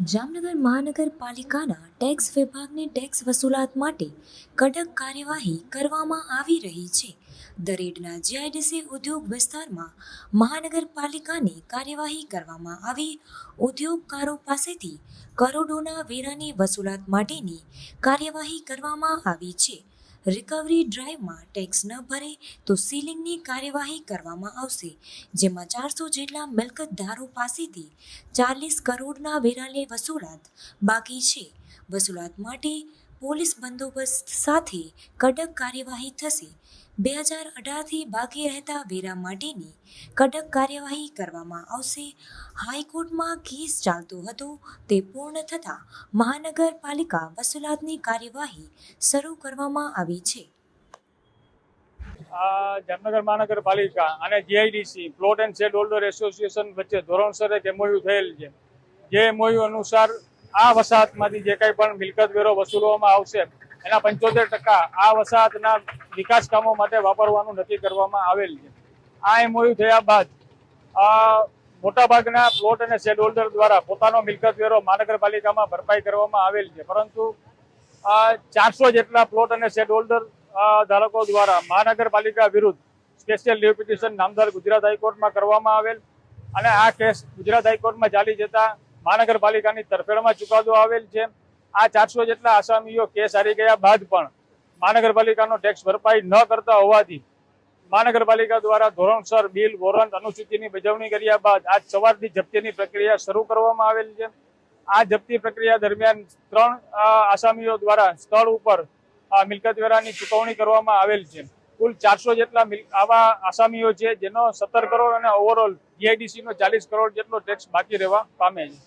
જામનગર મહાનગરપાલિકાના ટેક્સ વિભાગની ટેક્સ વસૂલાત માટે કડક કાર્યવાહી કરવામાં આવી રહી છે. દરેડના જીઆઈડીસી ઉદ્યોગ વિસ્તારમાં મહાનગરપાલિકાની કાર્યવાહી કરવામાં આવી. ઉદ્યોગકારો પાસેથી કરોડોના વેરાની વસૂલાત માટેની કાર્યવાહી કરવામાં આવી છે. રિકવરી ડ્રાઈવમાં ટેક્સ ન ભરે તો સીલિંગની કાર્યવાહી કરવામાં આવશે, જેમાં ચારસો જેટલા મિલકતધારો પાસેથી ચાલીસ કરોડના વેરાની વસૂલાત બાકી છે. વસૂલાત માટે પોલીસ બંદોબસ્ત સાથે કડક કાર્યવાહી થશે. બે હજાર અઢારથી બાકી રહેતા વેરા માટેની કડક કાર્યવાહી કરવામાં આવશે. હાઈકોર્ટમાં કેસ ચાલતો હતો તે પૂર્ણ થતાં મહાનગરપાલિકા વસૂલાતની કાર્યવાહી શરૂ કરવામાં આવી છે. જામનગર મહાનગરપાલિકા અને GIDC, plot and shed holder association વચ્ચે ધોરણસર એક એમઓયુ થયેલ છે. જે એમઓયુ અનુસાર આ વસાહતમાંથી જે કંઈ પણ મિલકત વેરો વસૂલવામાં આવશે, એના પંચોતેર ટકા આ વસાહતના વિકાસ કામો માટે વાપરવાનું નક્કી કરવામાં આવેલ છે. આ એમઓયુ થયા બાદ મોટાભાગના પ્લોટ અને શેડ હોલ્ડર દ્વારા પોતાનો મિલકત વેરો મહાનગરપાલિકામાં ભરપાઈ કરવામાં આવેલ છે. પરંતુ ચારસો જેટલા પ્લોટ અને શેડ હોલ્ડર ધારકો દ્વારા મહાનગરપાલિકા વિરુદ્ધ સ્પેશિયલ લીવ પિટિશન નામદાર ગુજરાત હાઈકોર્ટમાં કરવામાં આવેલ અને આ કેસ ગુજરાત હાઈકોર્ટમાં ચાલી જતા મહાનગરપાલિકાની તરફેણમાં ચુકાદો આવેલ છે. આ ચારસો જેટલા આસામીઓ કેસ હારી ગયા બાદ પણ મહાનગરપાલિકાનો ટેક્સ ભરપાઈ ન કરતા હોવાથી મહાનગરપાલિકા દ્વારા ધોરણસર બિલ, વોરંટ, અનુસૂચિની બજવણી કર્યા બાદ આજ સવારથી જપ્તીની પ્રક્રિયા શરૂ કરવામાં આવેલ છે. આ જપ્તી પ્રક્રિયા દરમિયાન ત્રણ આસામીઓ દ્વારા સ્થળ ઉપર મિલકત વેરાની ચૂકવણી કરવામાં આવેલ છે. કુલ ચારસો જેટલા આવા આસામીઓ છે, જેનો સત્તર કરોડ અને ઓવરઓલ જીઆઈડીસી નો ચાલીસ કરોડ જેટલો ટેક્સ બાકી રહેવા પામે છે.